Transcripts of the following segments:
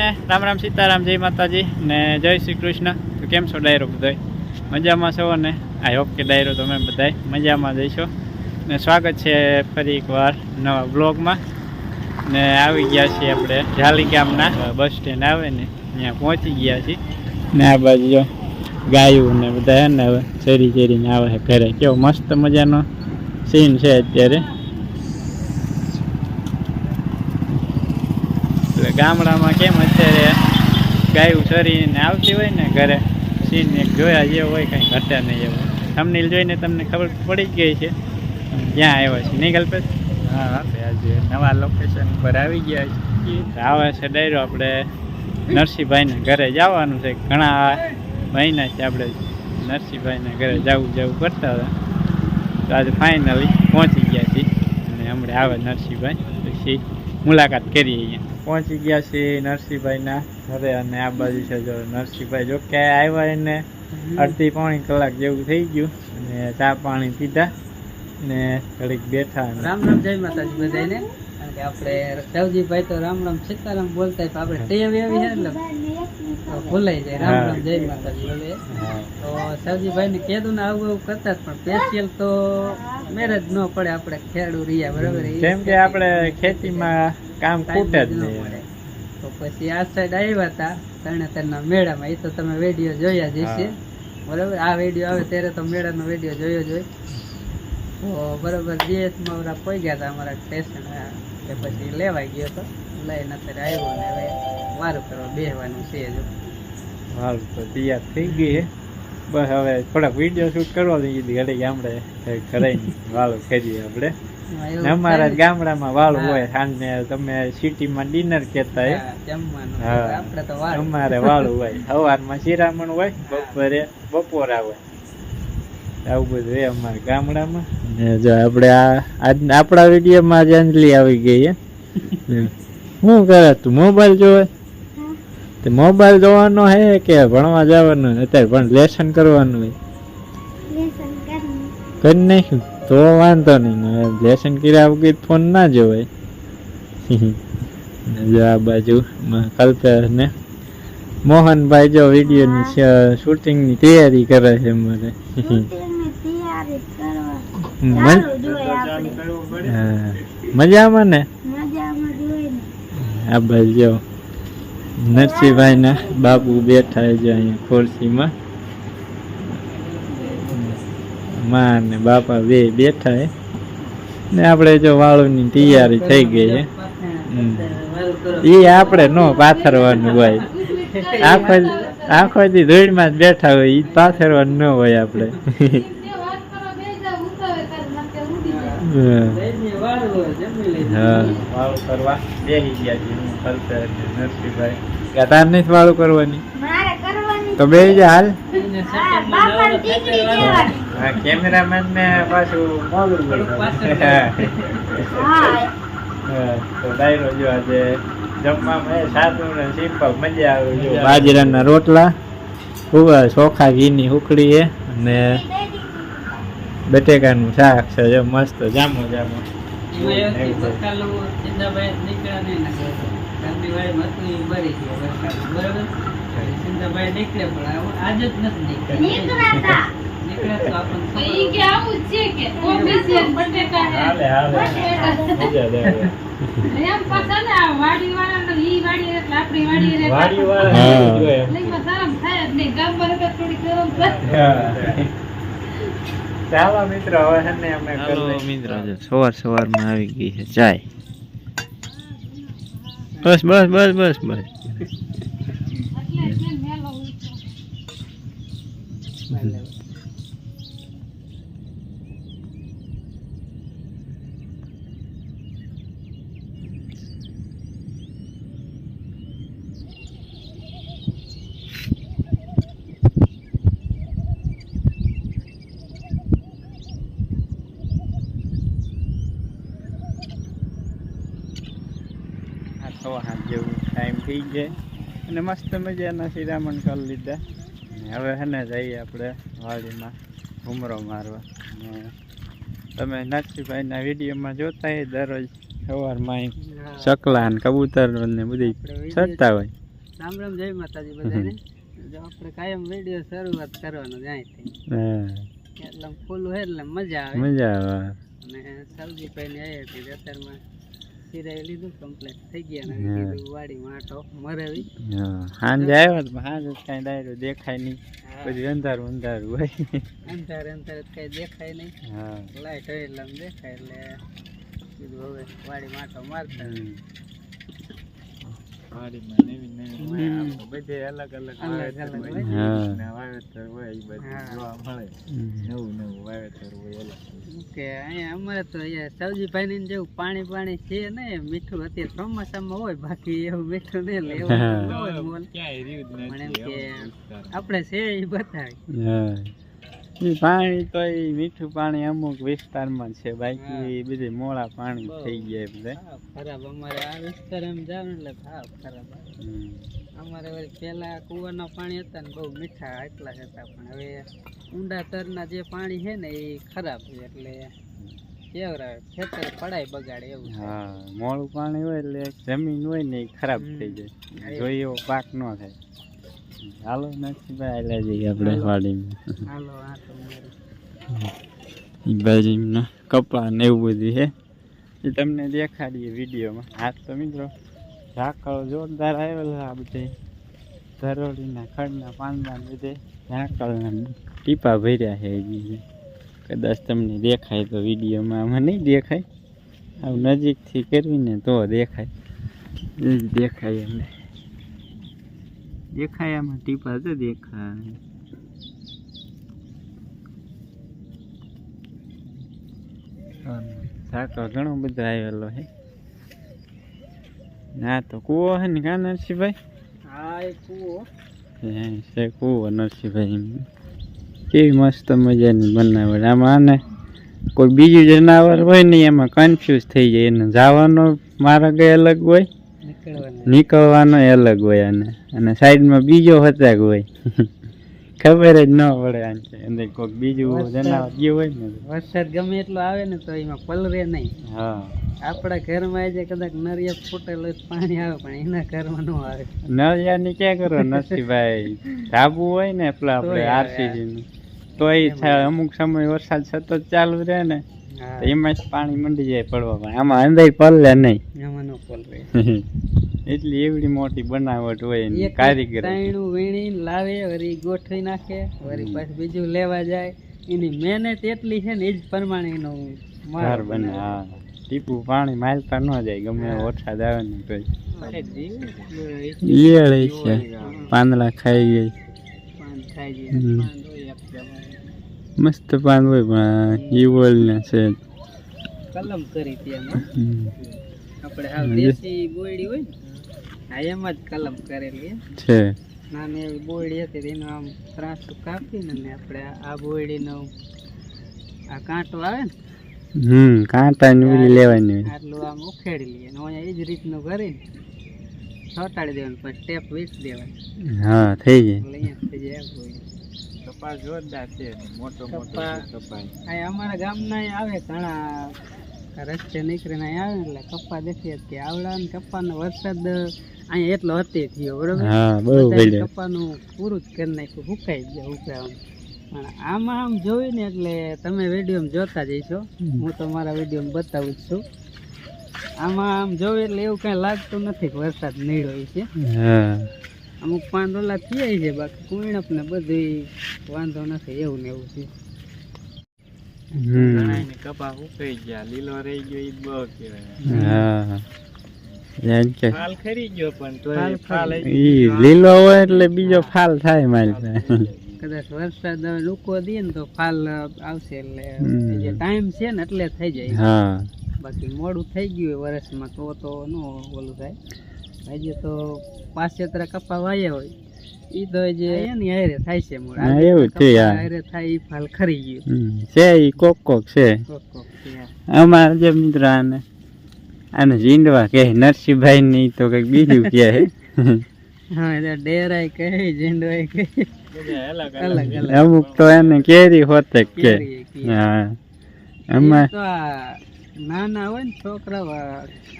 બધાને રામ રામ સીતારામ, જય માતાજી ને જય શ્રી કૃષ્ણ. તો કેમ છો ડાયરો બધાય? મજામાં છો ને? આઈ હોપ કે ડાયરો તમે બધાય મજામાં જઈશો ને સ્વાગત છે ફરી એકવાર નવા બ્લોગમાં ને આવી ગયા છીએ આપણે ઝાલી ગામના બસ સ્ટેન્ડ આવે ને, ત્યાં પહોંચી ગયા છીએ. ને આ બાજુ ગાયું ને બધા ને, હવે ચેરી ચરીને આવે છે ઘરે. કેવો મસ્ત મજાનો સીન છે અત્યારે. ગામડામાં કેમ અત્યારે ગાયું ચરીને આવતી હોય ને ઘરે સીન એક જોયા જેવો હોય કંઈ ઘટે નહીં એવું. થંબનેલ જોઈને તમને ખબર પડી જ ગઈ છે. ક્યાં આવ્યા છે નહીં કલ્પેશ? હા આજે નવા લોકેશન પર આવી ગયા છે. આવે છે ડાયરો આપણે નરસિંહભાઈના ઘરે જવાનું છે. ઘણા મહિના છે આપણે નરસિંહભાઈના ઘરે જવું જવું કરતા હતા. તો આજે ફાઇનલી પહોંચી ગયા છીએ. અને હમણાં આવે નરસિંહભાઈ. પછી મુલાકાત કરી અહીંયા. પહોંચી ગયા છીએ નરસિંહભાઈના ઘરે અને આ બાજુ છે જો નરસિંહભાઈ જો કે આવ્યા એને અડધી પોણી કલાક જેવું થઈ ગયું અને ચા પાણી પીધા ને ઘડીક બેઠા રામ રામ જય માતાજી બધાને કારણ કે આપણે તો રામ રામ સીતારામ બોલતા આપણે ટેવ એવી છે એટલે તો ભૂલાઈ જાય રામ રામ જય માતાજી. બોલે. તો સવજીભાઈ ને કેદું ને આવું એવું કરતા પણ સ્પેશિયલ તો મેરેજ ન પડે આપણે ખેડૂ રહ્યા બરાબર? જેમ કે આપણે ખેતીમાં કામ ખૂટે જ નહીં. તો પછી આ સાઈડ આવ્યા હતા તરણેતરના મેળામાં. એ તો તમે વીડિયો જોયા જ હશે. બરાબર? આ વીડિયો આવે ત્યારે તો મેળાનો વીડિયો જોયો જ હોય. બરોબર જીએસમાં ઓલા પહોંચ્યા ગયા હતા અમારા સ્ટેશન કે પછી લેવાઈ ગયો તો લઈને અત્યારે આવ્યો ને હવે વારું કરવા બેહવાનું છે જો હાલ તો તૈયાર થઈ ગઈ બસ હવે થોડાક વીડિયો શૂટ કરવા દઈએ ઘરે ગામડે. ઘરે વાળું ખેરીએ આપણે. અમારા ગામડામાં વાળું હોય સાંજને તમે સિટીમાં ડિનર કહેતા અમારે વાળું હોય સવારમાં શિરામણ હોય બપોરે બપોરા હોય. આવું બધું એ અમારા ગામડામાં. ને જો આપણે આ આજ આપણા વિડીયોમાં જ અંજલી આવી ગઈ હે. શું કરે? તું મોબાઈલ જોવે? તે મોબાઈલ જોવાનો હે કે ભણવા જવાનું? અત્યારે પણ લેસન કરવાનું હોય કરી નાખ્યું. તો વાંધો નહીં. લેસન કર્યા વગર ફોન ના જોવાય. ને જો આ બાજુ કલ્પેશ ને મોહનભાઈ જો વિડીયોની શૂટિંગની તૈયારી કરે છે હા. મજામાં ને? આ ભાઈ જો નરસિંહભાઈ ના બાપુ બેઠા છે જો અહીંયા ખુરશીમાં. માં ને બાપા બે બેઠા છે. ને આપણે જો વાળુની તૈયારી થઈ ગઈ છે. એ આપણે નો પાથરવાનું હોય. આખો આખો દી ધૂળમાં જ બેઠા હોય એ પાથરવાનું ન હોય આપણે જઈને વારું હોય, જમી લીધું. હા વાળું કરવા બેસી ગયા છે હું કલ્પેશ ને નરસિંહભાઈ કે તાર વાળું કરવાની તો બે જા હાલ કેમેરામેન ને પાછું મોડું તો ડાયરો જો આજે જમવામાં સાદું ને સિમ્પલ મજા આવે બાજરાના રોટલા ચોખા ઘીની ઉકળી અને બટેકાનું શાક છે જો મસ્ત જામો જામો. વાડી વાળાને ઈ વાડી એટલે આપણી વાડી રે વાડી એટલે વાળા ચાલો મિત્ર હવે છે ને અમે ચાલો મિત્ર. સવાર સવારમાં આવી ગઈ છે. ચાય બસ બસ બસ બસ બસ. એટલે છે ને મેલો ઉઠો. આ સવા હાથ જેવું ટાઈમ થઈ જાય અને મસ્ત મજાના શિરામણ કરી લીધા. હવે છે ને જઈએ આપણે વાડીમાં ઘૂમરો મારવા. તમે નરસિંહભાઈના વિડીયોમાં જોતા હોય દરરોજ સવારમાં ચકલા ને કબૂતર ને બધી ચડતા હોય. રામ રામ જય માતાજી બધાને. આપણે કાયમ વીડિયો શરૂઆત કરવાનો જાય એટલે ફૂલ હોય એટલે મજા આવે. મજા આવે. અને સબ્જી પાઈને આવી હતી અત્યારમાં. સિરાઈ લીધું કમ્પ્લીટ થઈ ગયા ને. કીધું વાડીમાં આટો મરાવી. હા, સાંજે આવ્યો તો સાંજે કાંઈ ડાયરો દેખાય નહીં. પછી અંધારું અંધારું હોય. અંધારે અંધારે કઈ દેખાય નહીં. હા. લાઈટ હોય એટલે દેખાય એટલે કીધું હવે વાડી આટો મારતા. અમારે તો અહીંયા સબ્જી પાણી જેવું પાણી પાણી છે ને મીઠું અત્યારે ચોમાસામાં હોય બાકી એવું મીઠું નહીં. ન. આપણે છે એ બતાવે પાણી તો એ મીઠું પાણી અમુક વિસ્તારમાં છે બાકી બધી મોડા મોળા પાણી થઈ ગયા બધા ખરાબ. અમારે આ વિસ્તાર એમ જાવ ને એટલે ભાવ ખરાબ. અમારે વળી પેલા કુવાના પાણી હતા ને બહુ મીઠા એટલા જ હતા પણ હવે ઊંડા તરના જે પાણી છે ને એ ખરાબ છે એટલે કેવરા ખેતર પડાય બગાડે એવું હા મોળું પાણી હોય એટલે જમીન હોય ને એ ખરાબ થઈ જાય. એવો પાક ન થાય. હાલો નથી ભાઈ એટલે જઈએ આપણે વાડીમાં. હાલો આ તો મારે. ઈ કપા ને એવું બધું છે. એ તમને દેખાડીએ વિડીયોમાં. હાથ તો મિત્રો ઝાકળો જોરદાર આવેલો આ બધે. ધરોડીના ખડના પાંદડા બધે ઝાકળના ટીપા ભર્યા છે હજી કદાચ તમને દેખાય તો વિડીયોમાં આમાં નહીં દેખાય. આવું નજીકથી કરવીને તો દેખાય. એ જ દેખાય એમને. દેખાય આમાં ટીપા તો દેખાય. સાકો ઘણો બધો આવેલો હે. ના તો કૂવો છે ને કા નરસિંહભાઈ? હા એ કૂવો. હે છે કૂવો નરસિંહભાઈ કેવી મસ્ત મજાની બનાવટ. આમાં ને કોઈ બીજું જનાવર હોય ને એમાં કન્ફ્યુઝ થઈ જાય. એને જવાનો માર્ગ ય અલગ હોય. નીકળવાનું અલગ હોય અને અને સાઈડમાં બીજો હતા હોય. ખબર જ ન પડે આમ છે અંદર કોઈક બીજું જનાવર ગયું હોય ને વરસાદ ગમે એટલો આવે ને તો એમાં પલરે નહીં. હા. આપણા ઘરમાં આજે કદાચ નરિયા ફૂટેલો પાણી આવે પણ એના ઘરમાં ન આવે. નળિયાની ક્યાં કરો નરસિંહભાઈ ધાબુ હોય ને પેલા આપણે. આરસીસી નું તોય થાય અમુક સમય વરસાદ સતત ચાલુ રહે ને. તો એમાં પાણી મંડી જાય પડવા પણ. આમાં અંદર પલ્લે નહીં. આમાં ન એટલી એવડી મોટી બનાવટ હોય કારીગર. ત્રણું વીણી લાવે વળી ગોઠવી નાખે વળી પાછું બીજું લેવા જાય. એની મહેનત એટલી છે ને એ જ પ્રમાણે એનો માર બને હા. ટીપુ પાણી માલતા ન જાય ગમે વરસાદ આવે ને તો ઈયળ છે. પાંદડા ખાઈ ગઈ ખાઈ થાય છે હમ. પાન હોય એક જમાને. મસ્ત પાન હોય પણ જીવલ ને છે કલમ કરી તી એમાં આપણે હાવ દેશી બોયડી હોય ને હા એમાં જ કલમ કરેલી. છે. નાની એવી બોયડી હતી એનો આમ ત્રાસું કાપીને ને આપણે આ બોયડીનો આ કાંટો આવે ને હમ કાંટા ની ઉલી લેવાની આટલું આમ ઉખેડી લઈએ અને અહીંયા એ જ રીતનું કરીને છોટાડી દેવાનું પછી ટેપ વીસ દેવાનું. હા થઈ જાય. એટલે અહીંયા થઈ જાય આ કપાસ જોરદાર છે. મોટો મોટો કપા- કપાસ. અમારા ગામના આવે ઘણા રસ્તે નીકળીને અહીંયા આવે એટલે કપ્પા દેખીએ કે આવડા ને કપ્પાનો વરસાદ અહીંયા એટલો હતી થયો બરોબર? કપ્પાનું પૂરું જ કરી નાખ્યું સુકાઈ ગયા ઊભા પણ આમાં આમ જોયું ને એટલે તમે વિડીયોમાં જોતા જઈશો હું તો મારા વિડીયોમાં બતાવું જ છું. આમાં આમ જોયું એટલે એવું કઈ લાગતું નથી કે વરસાદ નીડ્યો છે. હા. અમુક પાંદોલા થયા છે બાકી કુણપ ને બધું વાંધો નથી એવું ને એવું છે. હમ. કપા ઉકાઈ ગયા લીલો રહી ગયો ઈ બહુ કહેવાય. હા જેમ કે. ફાલ ખરી ગયો પણ ફાલ ફાલ ખરી. ઈ લીલો હોય એટલે બીજો ફાલ થાય મારી. કદાચ વરસાદ રૂકો દે ને તો ફાલ આવશે એટલે જે ટાઈમ છે ને એટલે થઈ જાય. હા. બાકી મોડું થઈ ગયું હોય વરસમાં તો તો ન ઓલું થાય. હજી તો પાછેતરા કપા વાયા હોય. ઈ તો જે એની હારે થાય છે મૂળ. હા, એવું છે, યાર હારે થાય ઈ ફાલ ખરી ગયું. છે ઈ કોક કોક છે. કોક કોક છે, અમાર જે મિત્ર આને આને જીંડવા કે નરસિંહભાઈ ની તો કંઈક બીજું કે હા એટલે ડેરાય કહે ઝીંડવાય કહે. અલગ અલગ. અમુક તો એને કેરી હોતે જ કે. હા. એમાં તો આ નાના હોય ને છોકરાઓ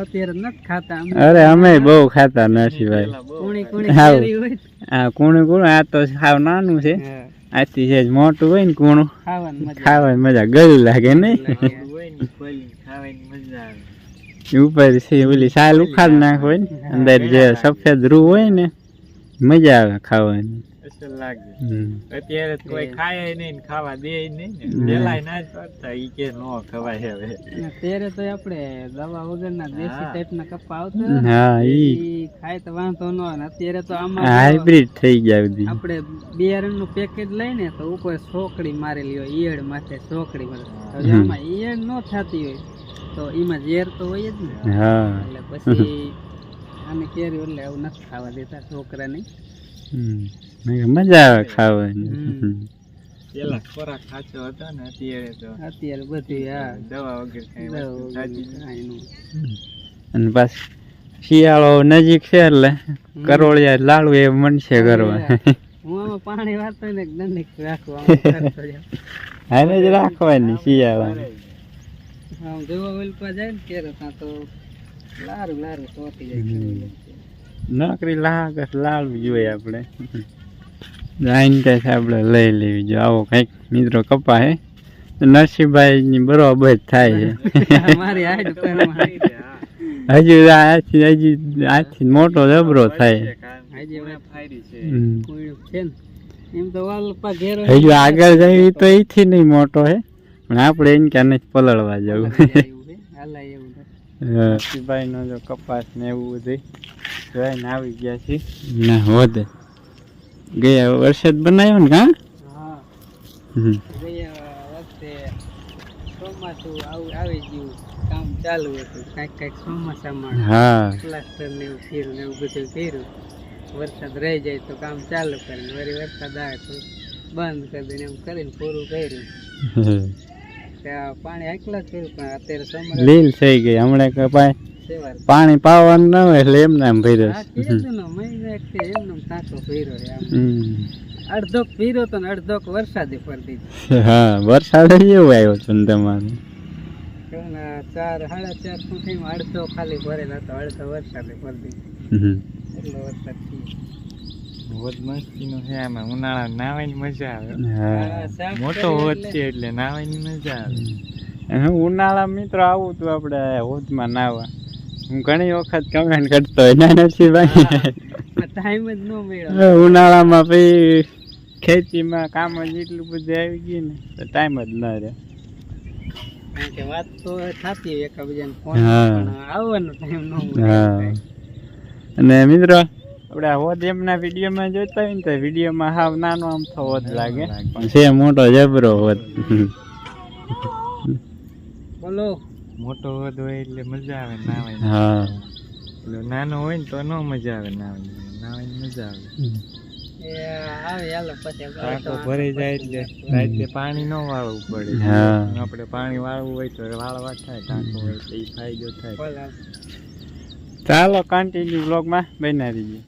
અત્યારે નથી ખાતા અરે અમે બહુ ખાતા નથી ભાઈ. કુણી કુણી કૂણું કૂણું આ તો સાવ નાનું છે. હા, આથી છે મોટું હોય ને કુણું ખાવાની મજા ખાવાની લાગે નહીં ઉપર છે ઓલી સાલ ઉખાડ નાખ હોય ને અંદર જે સફેદ રૂ હોય ને મજા આવે ખાવાની. અસલ લાગે. અત્યારે તો કોઈ ખાય નહીં ખાવા દે નહીં ને. પેલાય ના જ પાડતા ઈ કે નો ખવાય હવે. અત્યારે તો આપણે દવા વગરના દેશી. ટાઈપના કપ્પા આવતા હા ઈ. ખાય તો વાંધો નો ને અત્યારે તો આમાં હાઇબ્રિડ થઈ ગયા બધી. આપણે બિયારણનું પેકેજ લઈને તો ઉપર સોકડી મારેલી હોય ઈયળ માથે સોકડી મારે. આમાં ઈયળ નો થતી હોય તો એમાં ઝેર તો હોય જ ને. હા. એટલે પછી આને કેરી એટલે આવું નથી ખાવા દેતા છોકરાને. મેં કીધું મજા આવે ખાવાની. હમ. પેલા ખોરાક ખાચો હતો ને અત્યારે તો અત્યારે બધી હા. દવા વગર કઈ. અને બસ શિયાળો નજીક છે એટલે કરોળિયા લાડુ એ મનશે કરવા હું. આમાં પાણી હોય ને દંડિક રાખું આમાં કરતો જાઉં. જ રાખવાની શિયાળા આમ જોવા ઓલપા જાય ને કેરો ત્યાં તો લારું લારું ચોટી જાય. નોકરી લાગે લાડુ જોઈએ આપણે. જાઈને કઈ આપણે લઈ લેવી જોઈએ. આવો કંઈક મિત્રો કપા હે? નરસિંહભાઈની નરસિંહભાઈ બરોબર જ થાય છે. હજુ આથી હજી આથી મોટો જબરો થાય. હજી હવે ફાયરી છે. હમ. કોયડું છે ને એમ તો વાલપા ઘેરો હજુ આગળ જાય તો એથી નહીં મોટો હે? પણ આપણે એને ક્યાં નથી પલળવા જવું. જો કપાસ ને એવું બધું જોઈને આવી ગયા છે ના વધે. ગયા વર્ષે જ બનાવ્યો ને હા. વખતે ચોમાસું આવું આવી ગયું. કામ ચાલુ હતું. કાંઈક કાંઈક ચોમાસામાં હા. પ્લાસ્ટર ને એવું કર્યું ને એવું બધું કર્યું. વરસાદ રહી જાય તો કામ ચાલુ કરીને વરી વરસાદ આવે તો બંધ કરી દઈને એમ કરીને પૂરું કર્યું. પાણી આટલા જ પણ અત્યારે સમર લીલ થઈ ગઈ હમણાં કે પાણી પાવાનું ન હોય એટલે એમને એમ ભર્યો. અડધોક ભર્યો તો અડધોક વરસાદે ફરી દીધો. હા વરસાદ એવો આવ્યો છે ને તમારે. ચાર સાડા ચાર ફૂટીમાં અડધો ખાલી ભરેલા તો અડધો વરસાદે ફરી દીધો. એટલો વરસાદ થયો હોદ મસ્તી નું છે આમાં ઉનાળા નાવાની મજા આવે. મોટો હોદ છે એટલે નાવાની મજા આવે. અને ઉનાળા મિત્રો આવું તું આપણે હોદમાં નાવા. હું ઘણી વખત કમેન્ટ કરતો હોય ના નથી ભાઈ. ટાઈમ જ ન મળ્યો ઉનાળામાં પછી ખેતીમાં કામ જ એટલું બધું આવી ગયું ને તો ટાઈમ જ ન રહે. કારણ કે વાત તો થતી એકબીજાને ફોન આવવાનો ટાઈમ ન મળે. અને મિત્રો આપણે આ હોદ એમના વિડીયોમાં જોતા હોય ને તો વિડીયોમાં હાવ નાનો આમ તો હોદ લાગે. છે મોટો જબરો હોદ બોલો. મોટો હોદ હોય એટલે મજા આવે નાવાની હા. એટલે નાનો હોય ને તો ન મજા આવે નાવાની નાવાની મજા આવે. એ આવે હાલો પછી ટાંકો ભરાઈ જાય રાતે પાણી ન વાળવું પડે. હા. આપણે પાણી વાળવું હોય તો વાળવા થાય ટાંકો હોય તો એ ફાયદો થાય. બોલો. ચાલો કન્ટિન્યુ બ્લોગમાં બનાવી રહીએ.